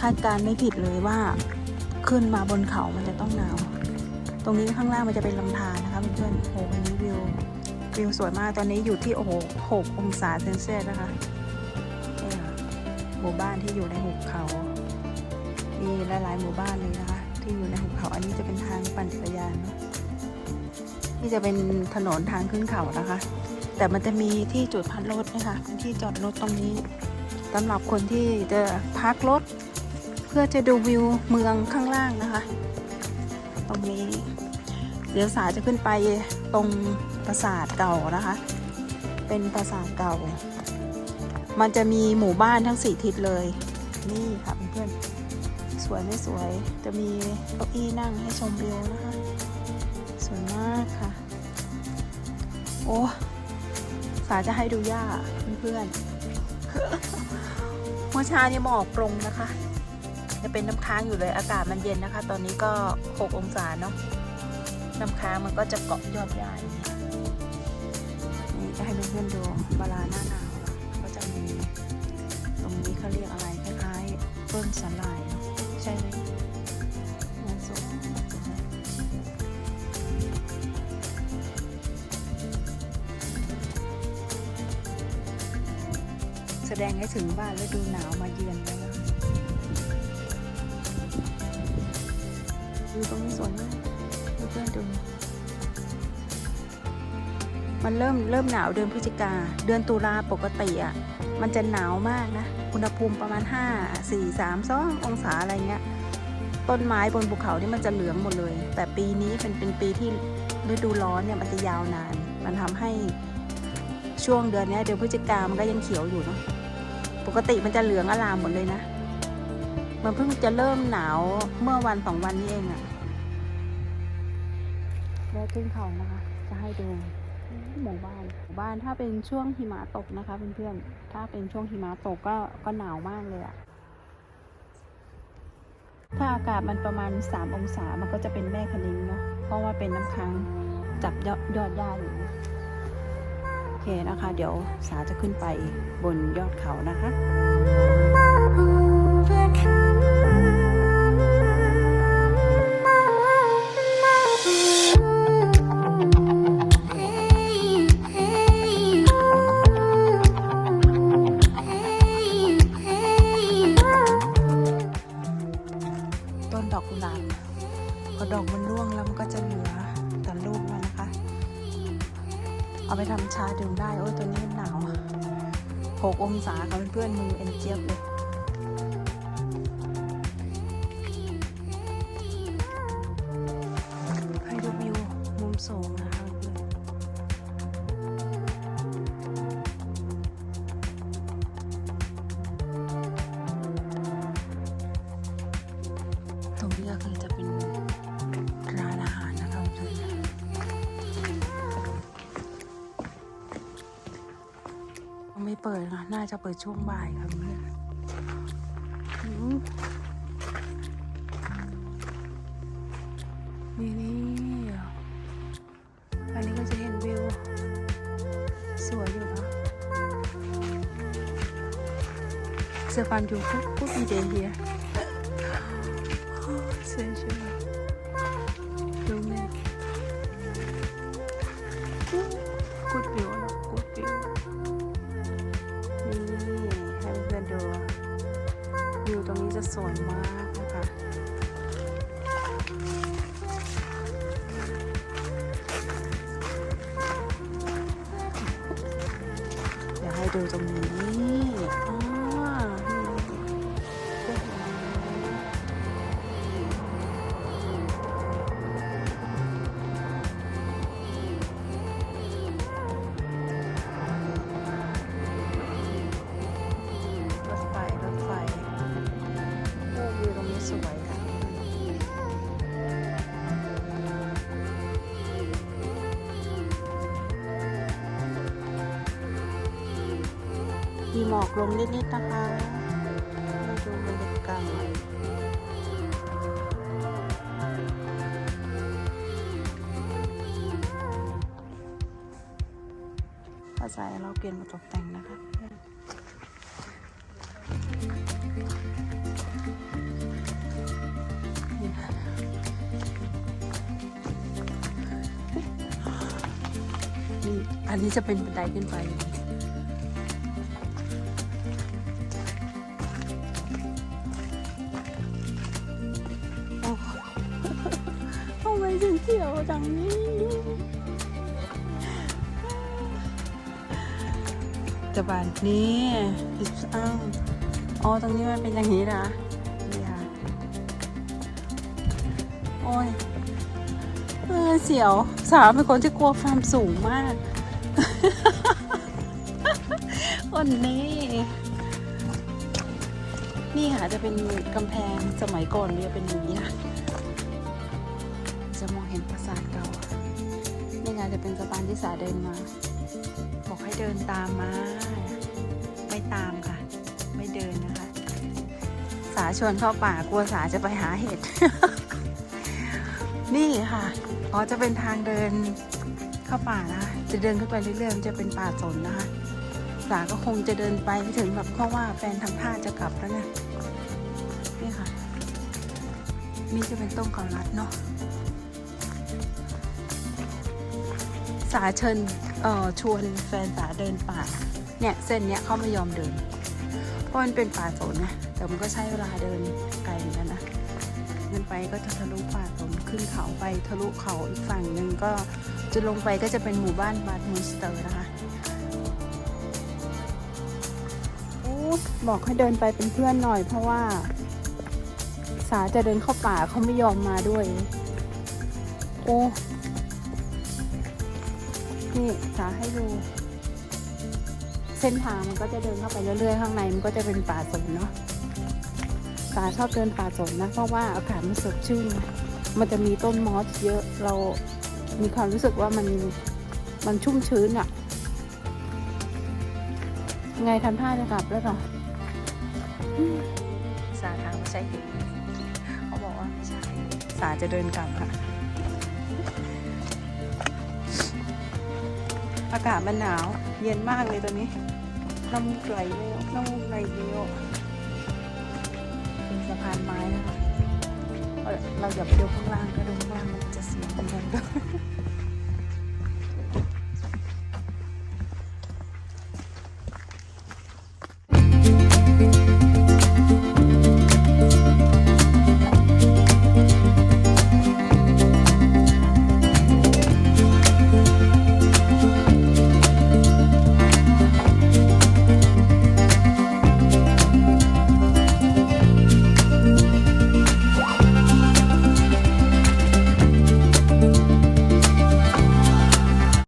คาดการ์ไม่ผิดเลยว่าขึ้นมาบนเขามันจะต้องหนาว ตรงนี้ข้างล่างมันจะเป็นลำธารนะคะเพื่อนๆโอ้โหวันนี้วิววิวสวยมากตอนนี้อยู่ที่โอ้โหหกองศาเซนเซียสนะคะนี่ค่ะหมู่บ้านที่อยู่ในหุบเขา มีหลายๆหมู่บ้านเลยนะคะ ที่อยู่ในหุบเขาอันนี้จะเป็นทางปั่นจักรยานเนอะนี่จะเป็นถนนทางขึ้นเขานะคะ แต่มันจะมีที่จุดพักรถนะคะเป็นที่จอดรถตรงนี้สำหรับคนที่จะพักรถ พื่อจะดูวิวเมืองข้างล่างนะคะ ตรงนี้เดี๋ยวสาจะขึ้นไปตรงปราสาทเก่านะคะ เป็นปราสาทเก่า มันจะมีหมู่บ้านทั้งสี่ทิศเลย นี่ค่ะเพื่อนสวยไม่สวยจะมีเก้าอี้นั่งให้ชมวิวนะคะ สวยมากค่ะ โอ้สาจะให้ดูหญ้าเพื่อนๆเมื่อเช้านี่ยหมอกปรงนะคะ จะเป็นน้ำค้างอยู่เลยอากาศมันเย็นนะคะ ตอนนี้ก็ 6 องศาเนาะน้ำค้างมันก็จะเกาะยอดหญ้าอย่างนี้นี่จะให้เพื่อนๆดูเวลาหน้าหนาวก็จะมีตรงนี้เขาเรียกอะไรคล้ายๆต้นสาหร่ายใช่ไหมงานศพแสดงให้ถึงว่าฤดูหนาวมาเยือนแล้ว นะคะดูตรงนี้สวยมากเพื่อนๆดู มันเริ่มเริ่มหนาวเดือนพฤศจิกา เดือนตุลาปกติอะ มันจะหนาวมากนะ อุณหภูมิประมาณ 5 4 3 2 องศาอะไรเงี้ย ต้นไม้บนภูเขานี่มันจะเหลืองหมดเลย แต่ปีนี้เป็นเป็นปีที่ฤดูร้อนเนี่ยมันจะยาวนาน มันทำให้ช่วงเดือนนี้เดือนพฤศจิกามันก็ยังเขียวอยู่เนาะ ปกติมันจะเหลืองอลามหมดเลยนะ มันเพิ่งจะเริ่มหนาวเมื่อวันสองวันนี้เองอะแล้วขึ้นเขานะคะ จะให้ดูหมู่บ้านหมู่บ้านถ้าเป็นช่วงหิมะตกนะคะเพื่อนๆ ถ้าเป็นช่วงหิมะตกก็ก็หนาวมากเลยอะถ้าอากาศมันประมาณ 3 องศา มันก็จะเป็นแม่คะนิงเนาะ เพราะว่าเป็นน้ำค้างจับยอดยอดหญ้าอยู่โอเคนะคะ เดี๋ยวสาจะขึ้นไปบนยอดเขานะคะำชาดื่มได้ โอ้ยตัวนี้หนาวหกองศาค่ะเพื่อนๆมือเอ็นเจี๊ยบเลยให้ดูวิวมุมสูงนะคะเพื่อนตรงนี้ก็คือ เปิดค่ะ น่าจะเปิดช่วงบ่ายค่ะเพื่อนนี่นี่อันนี้ก็จะเห็นวิว สวยอยู่นะเสื้อฟันอยู่ปุ๊ สวยมากนะคะเดี๋ยวให้ดูตรงนี้ มีหมอกลงนิดๆนะคะให้ดูบรรยากาศภาษาเราเปลี่ยนมาตกแต่งนะคะนี่อันนี้จะเป็นบันไดขึ้นไป เขียวจังนี้จะบานนี้อิสอ้าวอ๋อตรงนี้มันเป็นอย่างนี้นะนี่ค่ะโอ้ยเออเสียว สาวเป็นคนที่กลัวความสูงมากคนนี้ นี่ค่ะจะเป็นกำแพงสมัยก่อนเนี่ยเป็นอย่างนี้นะ จะมองเห็นปราสาทเก่านี่ไงจะเป็นสะพานที่สาเดินมา บอกให้เดินตามมาไม่ตามค่ะ ไม่เดินนะคะ สาชวนเข้าป่ากลัวสาจะไปหาเห็ด นี่ค่ะอ๋อจะเป็นทางเดินเข้าป่านะ จะเดินขึ้นไปเรื่อยๆจะเป็นป่าสนนะคะ สาก็คงจะเดินไปไม่ถึงแบบเพราะว่าแฟนทำท่าจะกลับแล้วเนะนี่ค่ะ นี่จะเป็นต้นเกาลัดเนาะ สาเชิญเอ่อชวนแฟนสาเดินป่า เนี่ยเส้นเนี้ยเขาไม่ยอมเดิน เพราะมันเป็นป่าสนนะ แต่มันก็ใช้เวลาเดินไกลเหมือนกันนะเดินไปก็จะทะลุป่าสนขึ้นเขาไปทะลุเขาอีกฝั่งหนึ่งก็จะลงไปก็จะเป็นหมู่บ้านบาดมูสเตอร์นะคะบอกให้เดินไปเป็นเพื่อนหน่อย เพราะว่า สาจะเดินเข้าป่าเขาไม่ยอมมาด้วย โอ้ นี่สาให้ดู เส้นทางมันก็จะเดินเข้าไปเรื่อยๆ ข้างในมันก็จะเป็นป่าสนเนาะสาชอบเดินป่าสนนะเพราะว่าอากาศมันสดชื่น มันจะมีต้นมอสเยอะเรามีความรู้สึกว่ามันมันชุ่มชื้นอะไงทำท่าจะกลับแล้วเหรออืมสาถามว่าใช่เห็นไหมเขาบอกว่าไม่ใช่สาจะเดินกลับค่ะ อากาศมันหนาว เย็นมากเลยตอนนี้น้ำมูกไหลเร็วน้ำมูกไหลเร็วเป็นสะพานไม้นะคะ เราอย่าไปดูข้างล่างก็ดูข้างล่างมันจะเสียงเหมือนกัน